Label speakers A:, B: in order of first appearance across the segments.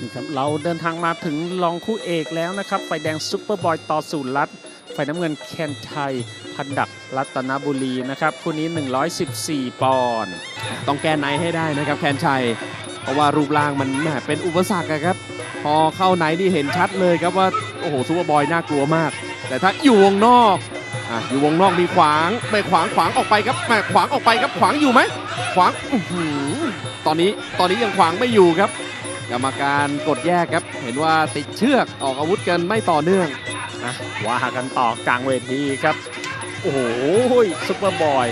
A: นี่ครับเราเดินทางมาถึงรองคู่เอกแล้วนะครับไฟแดงซุปเปอร์บอยต่อสู่รัฐไฟน้ำเงินแคนไทยพันดักรัตนบุรีนะครับคู่นี้ 114 ปอนด์
B: ต้องแก้ในให้ได้นะครับแคนชัย เพราะว่ารูปร่างมันเป็นอุปสรรคครับ พอเข้าในนี่เห็นชัดเลยครับว่า โอ้โหซูเปอร์บอยน่ากลัวมาก แต่ถ้าอยู่วงนอกอะอยู่วงนอกมีขวางไม่ขวางขวางออกไปครับแหมขวางออกไปครับขวางอยู่ไหมขวางตอนนี้ตอนนี้ยังขวางไม่อยู่ครับ กรรมการกดแยกครับ เห็นว่าติดเชือกออกอาวุธกันไม่ต่อเนื่อง
A: อะว่ากันต่อกลางเวทีครับ โอ้โหซุปเปอร์บอย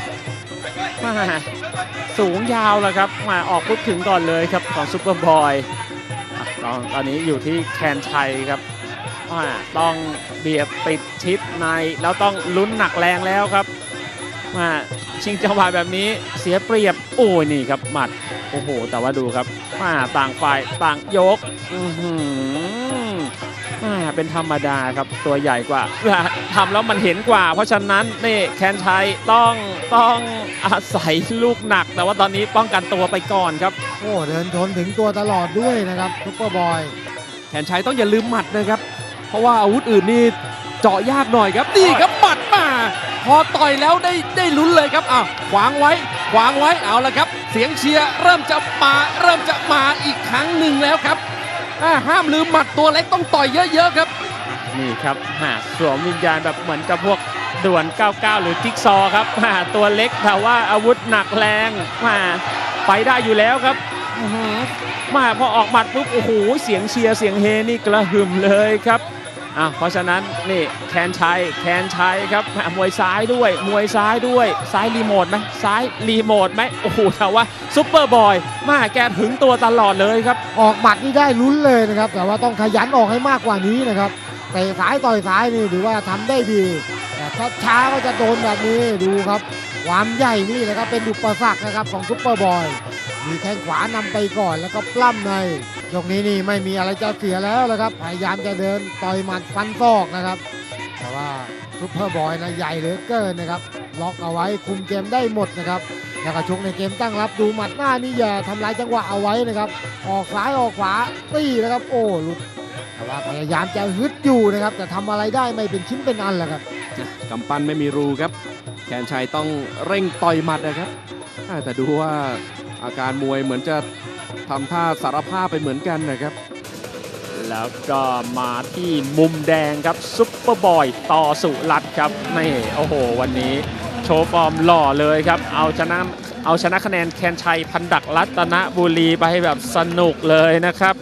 A: มาสูงยาวแล้วครับ มาออกปุ๊บถึงก่อนเลยครับของซุปเปอร์บอยตอนตอนนี้อยู่ที่แคนชัยครับต้องเบียดติดชิดในแล้วต้องลุ้นหนักแรงแล้วครับ มาชิงจังหวะแบบนี้เสียเปรียบโอ้ยนี่ครับหมัดโอ้โหแต่ว่าดูครับมาต่างฝ่ายต่างยกอือหืออ่าเป็นธรรมดาครับตัวใหญ่กว่าทำแล้วมันเห็นกว่า เพราะฉะนั้นนี่แคนชัยต้องต้องอาศัยลูกหนัก แต่ว่าตอนนี้ป้องกันตัวไปก่อนครับ
C: โอ้เดินชนถึงตัวตลอดด้วยนะครับซุปเปอร์บอย
B: แทนชัยต้องอย่าลืมหมัดนะครับ เพราะว่าอาวุธอื่นนี่เจาะยากหน่อยครับนี่ครับหมัดมาพอต่อยแล้วได้ได้ลุ้นเลยครับอ้าวขวางไว้ ขวางไว้เอาละครับ เสียงเชียร์เริ่มจะมาเริ่มจะมาอีกครั้งหนึ่งแล้วครับอ่าห้ามลืมหมัดตัวเล็กต้องต่อยเยอะๆครับ
A: นี่ครับหาสวมวิญญาณแบบเหมือนกับพวกด่วน 99 หรือจิ๊กซอว์ครับหาตัวเล็กแต่ว่าอาวุธหนักแรงมาไปได้อยู่แล้วครับอื้อหือมาพอออกหมัดปุ๊บโอ้โหเสียงเชียร์เสียงเฮนี่กระหึ่มเลยครับ อะเพราะฉะนั้นนี่แคนชัยแคนชัยครับมวยซ้ายด้วย มวยซ้ายด้วย ซ้ายรีโมทไหมซ้ายรีโมทไหมโอ้โหแต่ว่าซุปเปอร์บอยมาแกถึงตัวตลอดเลยครับ
C: ออกหมัดนี่ได้ลุ้นเลยนะครับ แต่ว่าต้องขยันออกให้มากกว่านี้นะครับเตะซ้ายต่อยซ้ายนี่ถือว่าทำได้ดีแต่ถ้าช้าก็จะโดนแบบนี้ดูครับ ความใหญ่นี่นะครับเป็นอุปสรรคนะครับของซุปเปอร์บอยมีแข้งขวานำไปก่อนแล้วก็ปล้ำใน ยกนี้นี่ไม่มีอะไรจะเสียแล้วนะครับ พยายามจะเดินต่อยหมัดฟันศอกนะครับ แต่ว่าซุปเปอร์บอยนะใหญ่เหลือเกินนะครับ ล็อกเอาไว้คุมเกมได้หมดนะครับแล้วก็ชกในเกมตั้งรับดูหมัดหน้านี่อย่าทำลายจังหวะเอาไว้นะครับ ออกซ้ายออกขวาตีนะครับ โอ้ลุดแต่ว่าพยายามจะฮึดอยู่นะครับ แต่ทำอะไรได้ไม่เป็นชิ้นเป็นอันแหละครับ
B: กำปั้นไม่มีรูครับแคนชัยต้องเร่งต่อยหมัดนะครับแต่ดูว่า อาการมวยเหมือนจะทำท่าสารภาพไปเหมือนกันนะครับ
A: แล้วก็มาที่มุมแดงครับซุปเปอร์บอยต่อสุรัตน์ครับนี่โอ้โห วันนี้โชว์ฟอร์มหล่อเลยครับ เอาชนะเอาชนะคะแนนแคนชัยพันดักรัตนบุรีไปแบบสนุกเลยนะครับ